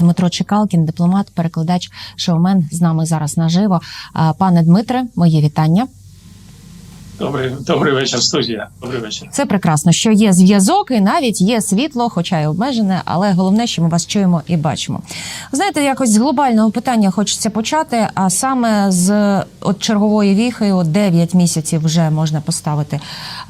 Дмитро Чекалкін, дипломат, перекладач, шоумен з нами зараз наживо. Пане Дмитре, моє вітання. Добрий, добрий вечір, студія. Добрий вечір. Це прекрасно, що є зв'язок і навіть є світло, хоча й обмежене, але головне, що ми вас чуємо і бачимо. Знаєте, якось з глобального питання хочеться почати, а саме з от чергової віхи, от 9 місяців вже можна поставити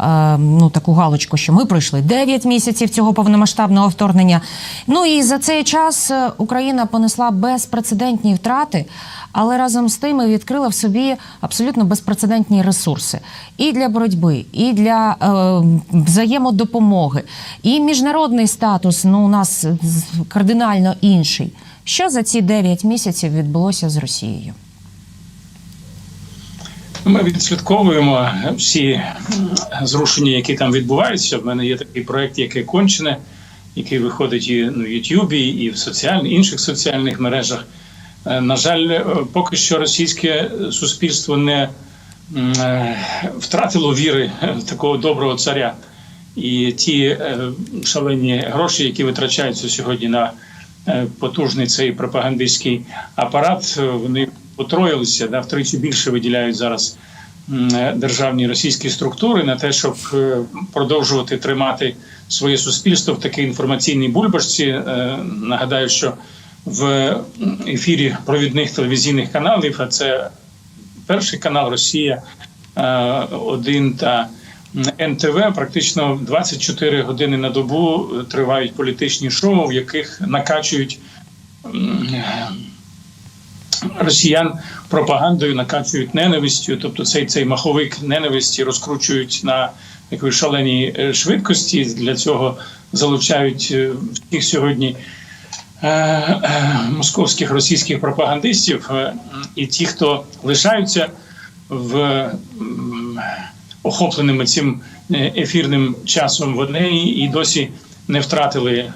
е, ну таку галочку, що ми пройшли 9 місяців цього повномасштабного вторгнення. Ну і за цей час е, Україна понесла безпрецедентні втрати, але разом з тим відкрила в собі абсолютно безпрецедентні ресурси і для боротьби, і для е, взаємодопомоги, і міжнародний статус ну у нас кардинально інший. Що за ці 9 місяців відбулося з Росією? Ми відслідковуємо всі зрушення, які там відбуваються. В мене є такий проект, яке кончене, який виходить і на Ютубі, і в соціальних інших соціальних мережах. Е, На жаль, е, поки що російське суспільство не е, втратило віри такого доброго царя. І ті шалені гроші, які витрачаються сьогодні на потужний цей пропагандистський апарат, вони потроїлися, да, втричі більше виділяють зараз державні російські структури на те, щоб продовжувати тримати своє суспільство в такій інформаційній бульбашці. Нагадаю, що в ефірі провідних телевізійних каналів, а це перший канал Росія е, один та НТВ практично 24 години на добу тривають політичні шоу, в яких накачують росіян пропагандою, накачують ненавистю. Тобто цей цей маховик ненависті розкручують на такої шаленій е, швидкості. Для цього залучають е, всіх сьогодні е, е, московських російських пропагандистів е, і ті, хто лишаються в охопленими цим е, ефірним часом, вони і досі не втратили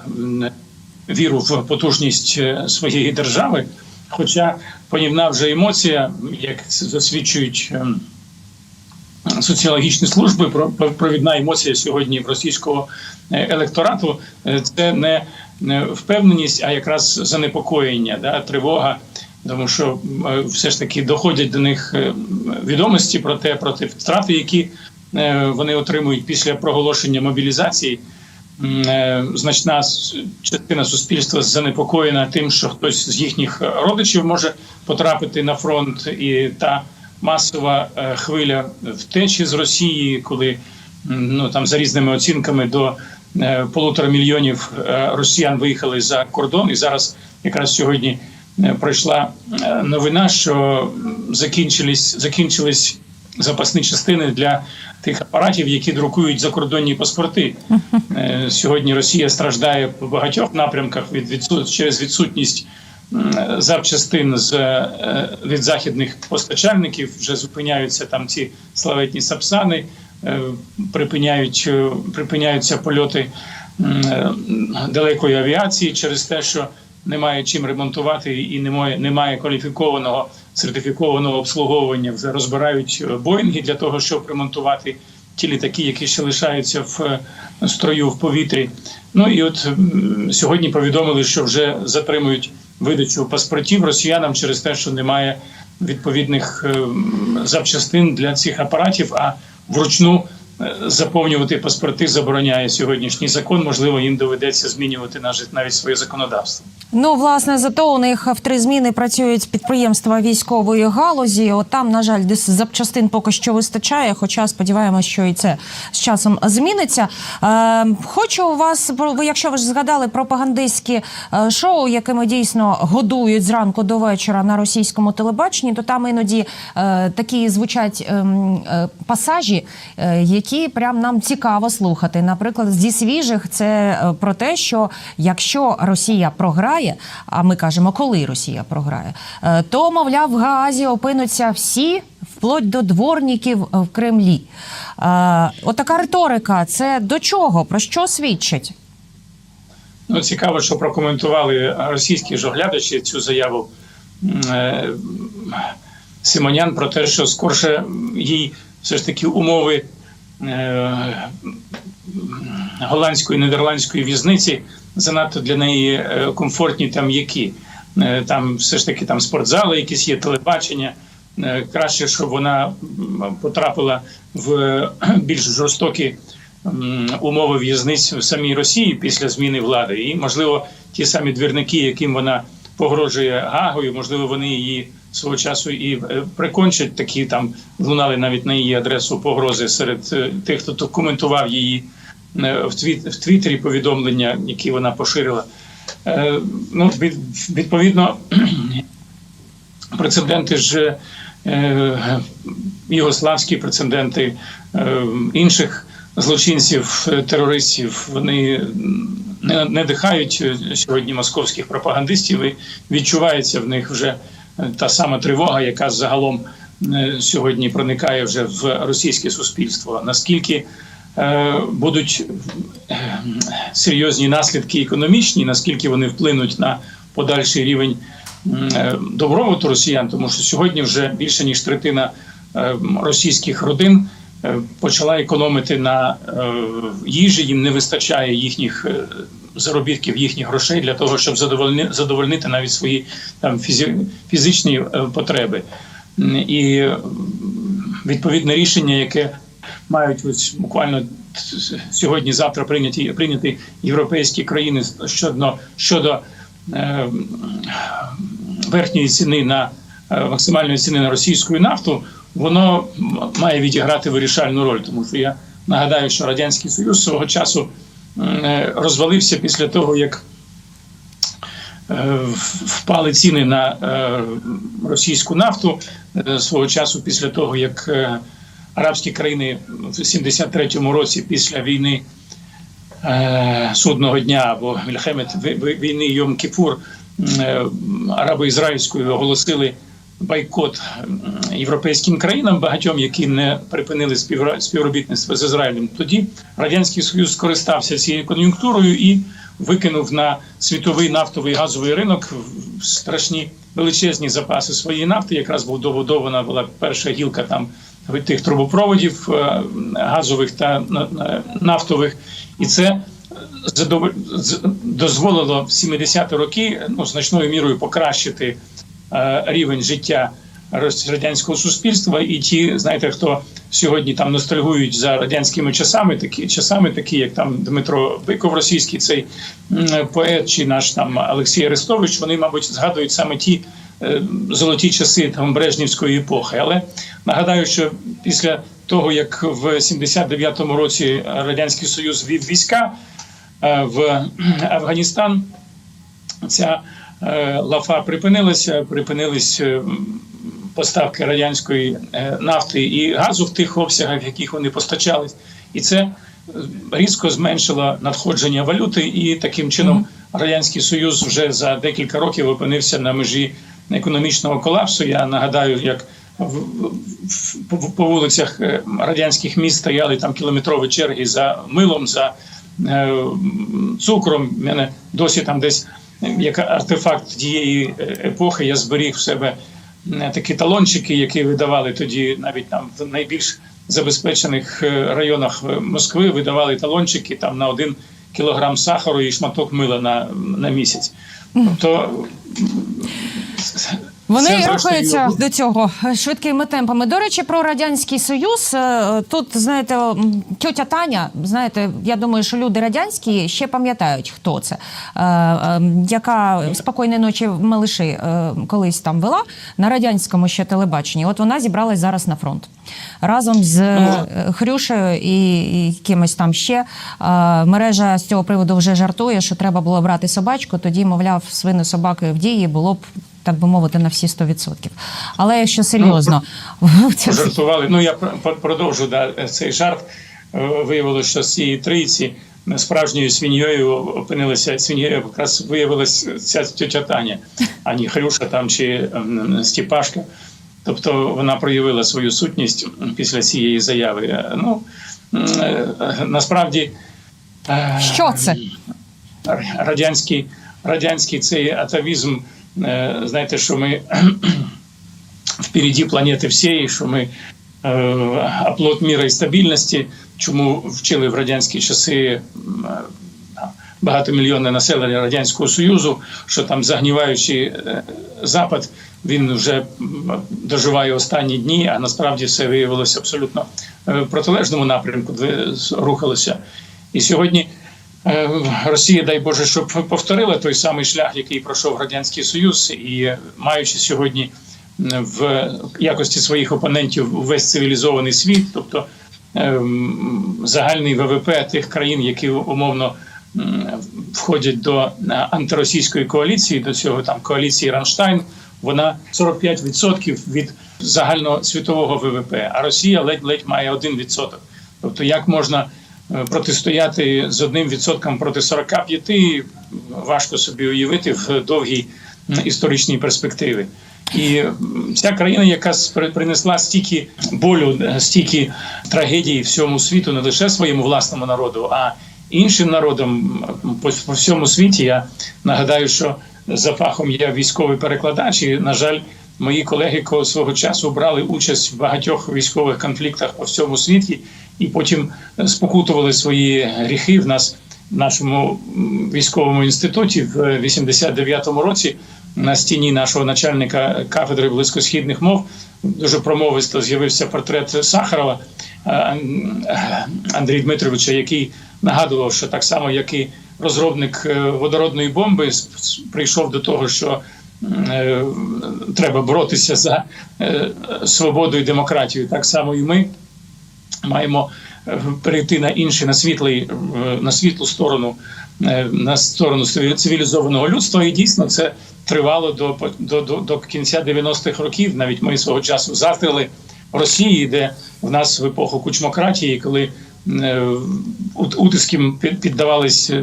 віру в потужність е, своєї держави. Хоча панівна вже емоція, як засвідчують соціологічні служби, про- про- провідна емоція сьогодні в російського е, електорату е, це не впевненість, а якраз занепокоєння, да, тривога. Тому що е, все ж таки доходять до них е, відомості про те, про ті втрати, які е, вони отримують після проголошення мобілізації. Е, Значна частина суспільства занепокоєна тим, що хтось з їхніх родичів може потрапити на фронт, і та масова е, хвиля втечі з Росії, коли ну там за різними оцінками до е, полутора мільйонів е, росіян виїхали за кордон, і зараз якраз сьогодні е, пройшла е, новина, що закінчились закінчились запасні частини для тих апаратів, які друкують закордонні паспорти. Е, Сьогодні Росія страждає по багатьох напрямках від відсут... через відсутність запчастин з е, від західних постачальників. Вже зупиняються там ці славетні сапсани, е, припиняють е, припиняються польоти е, далекої авіації через те, що немає чим ремонтувати і немає, немає кваліфікованого сертифікованого обслуговування. Вже розбирають е, боїнги для того, щоб ремонтувати ті літаки, які ще лишаються в е, строю в повітрі. Ну і от сьогодні повідомили, що вже затримують видачу паспортів росіянам через те, що немає відповідних е, запчастин для цих апаратів. А вручну заповнювати паспорти забороняє сьогоднішній закон. Можливо, їм доведеться змінювати навіть своє законодавство. Ну, власне, зато у них в три зміни працюють підприємства військової галузі. От там, на жаль, десь запчастин поки що вистачає. Хоча сподіваємось, що і це з часом зміниться. Е, хочу у вас ви, якщо ви ж згадали пропагандистські е, шоу, якими дійсно годують зранку до вечора на російському телебаченні, то там іноді е, такі звучать ем, е, пасажі, е, які прям нам цікаво слухати. Наприклад, зі свіжих це е, про те, що якщо Росія програє, а ми кажемо, коли Росія програє, е, то мовляв в Гаазі опинуться всі. Вплоть до дворників в Кремлі. Е, отака риторика. Це до чого? Про що свідчить? Ну, цікаво, що прокоментували російські ж оглядачі цю заяву е, Симонян про те, що скорше їй все ж таки умови е, голландської нідерландської в'язниці занадто для неї е, комфортні та м'які. Е, Там все ж таки там спортзали, якісь є телебачення. Е, Краще, щоб вона потрапила в е, більш жорстокі умови в'язниць в самій Росії після зміни влади. І, можливо, ті самі двірники, яким вона погрожує Гагою, можливо, вони її свого часу і е, прикончать. Такі там лунали навіть на її адресу погрози серед е, тих, хто то коментував її е, в твіт в Твіттері повідомлення, які вона поширила. Ну, відповідно, прецеденти ж югославські прецеденти інших злочинців, е, терористів, вони не, не дихають е, сьогодні московських пропагандистів і відчувається в них вже е, та сама тривога, яка загалом сьогодні проникає вже в російське суспільство. Наскільки будуть серйозні наслідки економічні, наскільки вони вплинуть на подальший рівень добробуту росіян, тому що сьогодні вже більше ніж третина е, російських родин почала економити на е, їжі. Їм не вистачає їхніх е, заробітків, їхніх грошей для того, щоб задовольни, задовольнити навіть свої там фізичні е, потреби. І е, відповідне рішення, яке мають ось буквально сьогодні-завтра прийняті прийняти європейські країни щодо щодо е, верхньої ціни на е, максимальної ціни на російську нафту, воно має відіграти вирішальну роль, тому що я нагадаю, що радянський союз свого часу е, розвалився після того, як е, впали ціни на е, російську нафту свого часу, після того як арабські країни в 73-му році після війни судного дня або Мільхемет війни Йом Кіпур е, арабо-ізраїльською оголосили бойкот м, європейським країнам, багатьом, які не припинили співробітництво з Ізраїлем. Тоді радянський союз скористався цією кон'юнктурою і викинув на світовий нафтовий газовий ринок страшні величезні запаси своєї нафти. Якраз був добудована була перша гілка там тих трубопроводів е, газових та на- на- нафтових, і це дозволило в 70-ті роки ну, значною мірою покращити рівень життя радянського суспільства. І ті, знаєте, хто сьогодні там ностальгують за радянськими часами, такі часами, такі як там Дмитро Биков, російський цей поет, чи наш там Олексій Арестович, вони, мабуть, згадують саме ті. е, Золоті часи там Брежнівської епохи, але нагадаю, що після того як в 79-му році радянський союз ввів війська е, в Афганістан, ця е, лафа припинилася, припинились е, поставки радянської е, нафти і газу в тих обсягах, в яких вони постачались, і це е, різко зменшило надходження валюти, і таким чином радянський союз вже за декілька років опинився на межі економічного колапсу. Я нагадаю, як в- по, вулицях е, радянських міст стояли там кілометрові черги за милом, за е, цукром. У мене досі там десь е, як артефакт тієї е, епохи. Я зберіг в себе такі талончики, які видавали тоді навіть там в найбільш забезпечених е, районах е, Москви. Видавали талончики там на один кілограм сахару і шматок мила на, на місяць. Тобто Вони це, зрештою, рухаються до цього швидкими темпами. До речі, про радянський союз Е, тут знаєте, тьотя Таня, знаєте, я думаю, що люди радянські ще пам'ятають, хто це, е, е, яка спокійної ночі Малиші е, колись там вела на радянському ще телебаченні. От вона зібралась зараз на фронт разом з е, Хрюшею і, і кимось там ще. Е, мережа з цього приводу вже жартує, що треба було брати собачку. Тоді, мовляв, свини собаки в дії було б. Так би мовити, на всі 100%. Але якщо серйозно, це- жартували. Ну я пр- пр- продовжу да, цей жарт. Е, Виявилося, що з цієї трійці справжньою свиньою опинилася свиньою, якраз виявилася ця тетя Таня, а не Хрюша там чи Стіпашка. Тобто вона проявила свою сутність після цієї заяви. Е, Ну е, насправді е, що це? радянський, радянський цей атавізм. Е, Знаєте, що ми впереді планети всієї, що ми е, оплот міра і стабільності, чому вчили в радянські часи е, багатомільйонне населення Радянського Союзу, що там загніваючий е, Запад, він вже доживає останні дні, а насправді все виявилося абсолютно е, в протилежному напрямку, де рухалося. І сьогодні е, Росія, дай Боже, щоб повторила той самий шлях, який пройшов Радянський Союз, і е, маючи сьогодні в якості своїх опонентів весь цивілізований світ, тобто ем, загальний ВВП тих країн, які умовно входять до е, антиросійської коаліції, до цього там коаліції Рамштайн, вона 45% від загального світового ВВП, а Росія ледь-ледь має 1%. Тобто, як можна е, протистояти з одним відсотком проти 45, важко собі уявити в довгій історичній перспективі. І ця країна, яка принесла стільки болю, е, стільки трагедії всьому світу, не лише своєму власному народу, а іншим народам по, всьому світі. Я нагадаю, що за фахом я військовий перекладач, і на жаль, мої колеги ко- свого часу брали участь в багатьох військових конфліктах по всьому світі, і потім е, спокутували свої гріхи в нас в нашому військовому інституті в 89-му році. На стіні нашого начальника кафедри близькосхідних мов дуже промовисто з'явився портрет Сахарова е, е, Андрія Дмитровича, який нагадував, що так само, як і розробник водородної бомби, прийшов до того, що треба боротися за е, свободу і демократію. Так само і ми маємо е, перейти на інший, на світлий, е, на світлу сторону, е, на сторону цивілізованого людства. І дійсно це тривало до, до, до, до кінця 90-х років. Навіть ми свого часу заздрили Росії, де в нас в епоху кучмократії, коли е, ут- утискам під-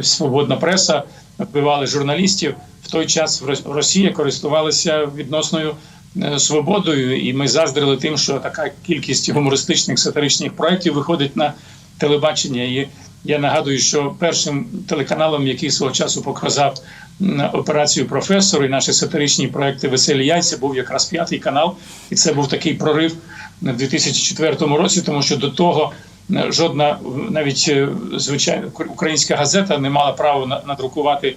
свободна преса, вбивали журналістів. Той час в Рос- Росія користувалася відносною е, свободою, і ми заздрили тим, що така кількість гумористичних сатиричних проєктів виходить на телебачення. І я нагадую, що першим телеканалом, який свого часу показав операцію професор і наші сатиричні проекти Веселі яйця, був якраз п'ятий канал, і це був такий прорив в 2004 році, тому що до того. Жодна навіть е, звичайна українська газета не мала права на- надрукувати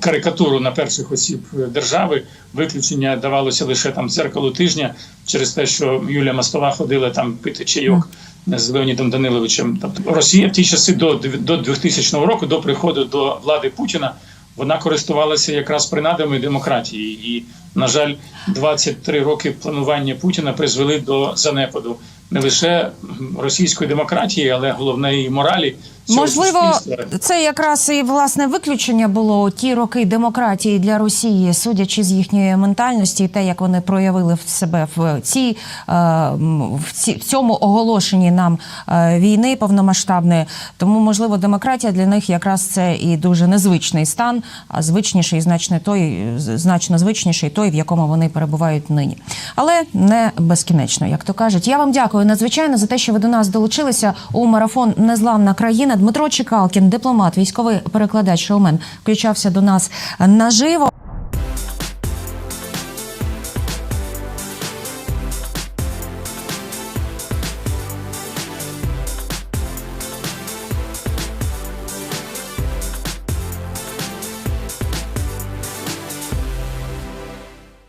карикатуру на перших осіб держави. Виключення давалося лише там дзеркалу тижня через те, що Юлія Мастова ходила там пити чайок з Леонідом Даниловичем. Тобто Росія в ті часи до, до 2000 року, до приходу до влади Путіна, вона користувалася якраз принадами демократії. І, на жаль, 23 роки планування Путіна призвели до занепаду не лише російської демократії, але головне і моралі. цього Можливо, суспільства. це якраз і власне виключення було ті роки демократії для Росії, судячи з їхньої ментальності, і те, як вони проявили в себе в цій е, в, ці, в цьому оголошенні нам е, війни повномасштабної. Тому, можливо, демократія для них якраз це і дуже незвичний стан, а звичніший, значно той, значно звичніший той, в якому вони перебувають нині. Але не безкінечно, як то кажуть. Я вам дякую надзвичайно за те, що ви до нас долучилися у марафон Незламна країна. Дмитро Чекалкін, дипломат, військовий перекладач, шоумен, включався до нас наживо.